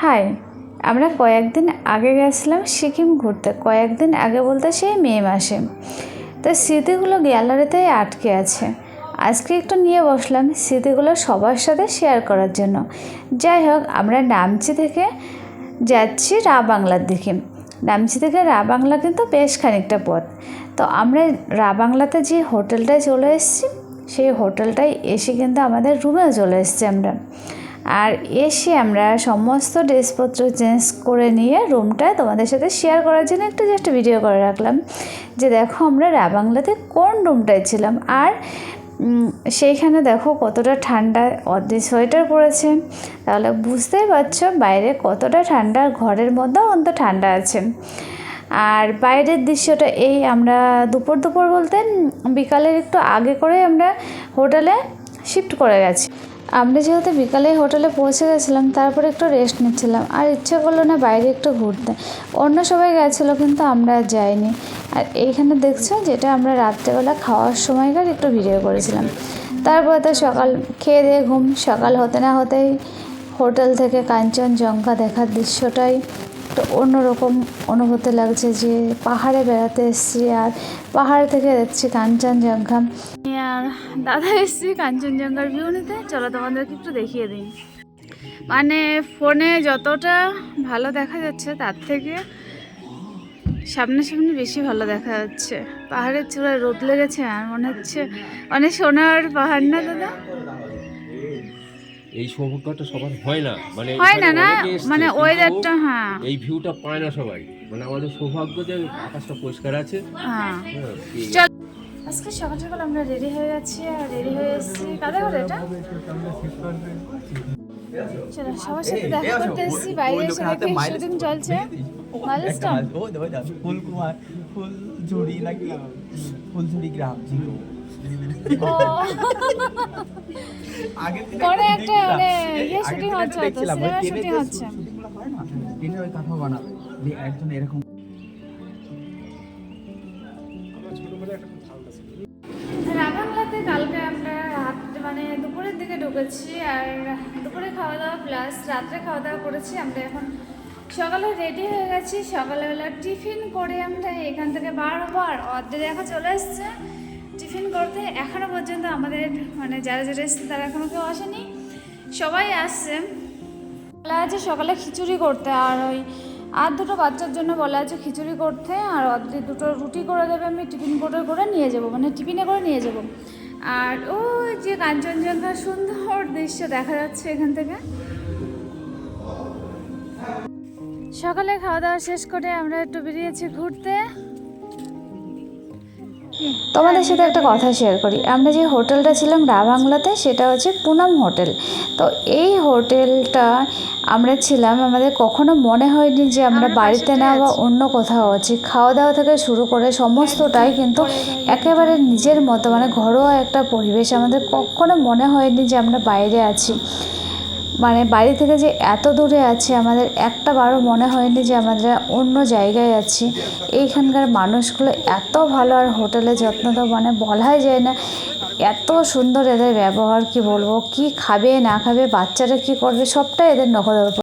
High, আমরা কয়েকদিন আগে গেছিলাম সিকিম ঘুরতে। কয়েকদিন আগে বলতে সেই মে মাসে। তো স্মৃতিগুলো গ্যালারিতেই আটকে আছে। আজকে একটু নিয়ে বসলাম স্মৃতিগুলো সবার সাথে শেয়ার করার জন্য। যাই হোক, আমরা নামচি থেকে যাচ্ছি রা বাংলার দিকে। নামচি থেকে রা বাংলা কিন্তু বেশ খানিকটা পথ। তো আমরা রা বাংলাতে যে হোটেলটায় চলে এসেছি, সেই হোটেলটায় এসে কিন্তু আমাদের রুমেও চলে এসেছি আমরা। আর এসে আমরা সমস্ত ড্রেসপত্র চেঞ্জ করে নিয়ে রুমটা তোমাদের সাথে শেয়ার করার জন্য একটু জাস্ট ভিডিও করে রাখলাম। যে দেখো আমরা রাবাংলাতে কোন রুমটায় ছিলাম? আর সেইখানে দেখো কতটা ঠান্ডা অর্ধেক সোয়েটার পরেছে। তাহলে বুঝতেই পারছ বাইরে কতটা ঠান্ডা আর ঘরের মধ্যেও অন্ত ঠান্ডা আছে। আর বাইরের দৃশ্যটা এই আমরা দুপুর দুপুর বলতে বিকালের একটু আগে করে আমরা হোটেলে শিফট করে গেছি। আমরা যেহেতু বিকালে হোটেলে পৌঁছে গেছিলাম, তারপরে একটু রেস্ট নিচ্ছিলাম। আর ইচ্ছে করল না বাইরে একটু ঘুরতে। অন্য সবাই গেছিল, কিন্তু আমরা আর যাইনি। আর এইখানে দেখছ, যেটা আমরা রাত্রেবেলা খাওয়ার সময়কার একটু ভিডিও করেছিলাম। তারপরে তো সকাল, খেয়ে দিয়ে ঘুম। সকাল হতে না হতেই হোটেল থেকে কাঞ্চনজঙ্ঘা দেখার দৃশ্যটাই একটু অন্যরকম অনুভূতি লাগছে যে পাহাড়ে বেড়াতে এসেছি আর পাহাড় থেকে দেখছি কাঞ্চনজঙ্ঘা। আর দাদা এসেছি কাঞ্চনজঙ্ঘার ভিউ নিতে। চলো তোমাদেরকে একটু দেখিয়ে দিই। মানে ফোনে যতটা ভালো দেখা যাচ্ছে, তার থেকে সামনাসামনি বেশি ভালো দেখা যাচ্ছে। পাহাড়ের চূড়ায় রোদ লেগেছে আর মনে হচ্ছে মানে সোনার পাহাড় না দাদা? এই সৌভাগ্যটা সবার হয় না। মানে হয় না না মানে ওয়েদারটা হ্যাঁ। এই ভিউটা পায় না সবাই। মানে আমাদের সৌভাগ্য যে আকাশটা পরিষ্কার আছে। হ্যাঁ। হ্যাঁ, আজকে সকাল সকাল আমরা রেডি হয়ে যাচ্ছি আর রেডি হয়ে এসেছি কাদের ঘরে এটা? চলো সবার সাথে দেখা করতে এসেছি বাইরে এসে দেখি শুটিং চলছে। মাইলস্টোন ফুলকুমার ফুলঝুড়ি নাকি ফুলঝুড়ি গ্রাম দিনে পরে একটা মানে ইয়ে শুটিং হচ্ছে তো হয়তো দেখছিলাম, ওই সিনেমা শুটিং হচ্ছে। শুটিংগুলো না, ট্রেনে ওই কাঁথা বানাবে একজন এরকম। রাবাংলাতে কালকে আমরা রাত মানে দুপুরের দিকে ঢুকেছি আর দুপুরে খাওয়া দাওয়া প্লাস রাত্রে খাওয়া দাওয়া করেছি। আমরা এখন সকালে রেডি হয়ে গেছি। সকালবেলা টিফিন করে আমরা এখান থেকে বার হব আর অর্ধে দেখা চলে এসছে। টিফিন করতে এখনও পর্যন্ত আমাদের মানে যারা যারা এসছে তারা এখনও কেউ আসেনি। সবাই আসছে। বলা আছে সকালে খিচুড়ি করতে, আর ওই আর দুটো বাচ্চার জন্য বলা আছে খিচুড়ি করতে, আর অর্ধে দুটো রুটি করে দেবে, আমি টিফিন করে করে নিয়ে যাব মানে টিফিনে করে নিয়ে যাব। আর ওই যে কাঞ্চনজঙ্ঘা সুন্দর দৃশ্য দেখা যাচ্ছে এখান থেকে। সকালে খাওয়া দাওয়া শেষ করে আমরা একটু বেরিয়েছি ঘুরতে। তোমাদের সাথে একটা কথা শেয়ার করি। আমরা যে হোটেলটা ছিলাম রা বাংলাতে সেটা হচ্ছে পুনম হোটেল তো এই হোটেলটা আমরা ছিলাম আমাদের কখনো মনে হয়নি যে আমরা বাড়িতে না বা অন্য কোথাও আছি। খাওয়া দাওয়া থেকে শুরু করে সমস্তটাই কিন্তু একেবারে নিজের মতো মানে ঘরোয়া একটা পরিবেশ আমাদের কখনো মনে হয়নি যে আমরা বাইরে আছি। মানে বাড়ি থেকে যে এত দূরে আছে, আমাদের একটা বারও মনে হয়নি যে আমাদের অন্য জায়গায় আছি। এইখানকার মানুষগুলো এত ভালো আর হোটেলে যত্ন তো মানে বলাই যায় না। এত সুন্দর এদের ব্যবহার, কি বলব, কি খাবে, না খাবে, বাচ্চারা কি করবে, সবটাই এদের নখদর্পণ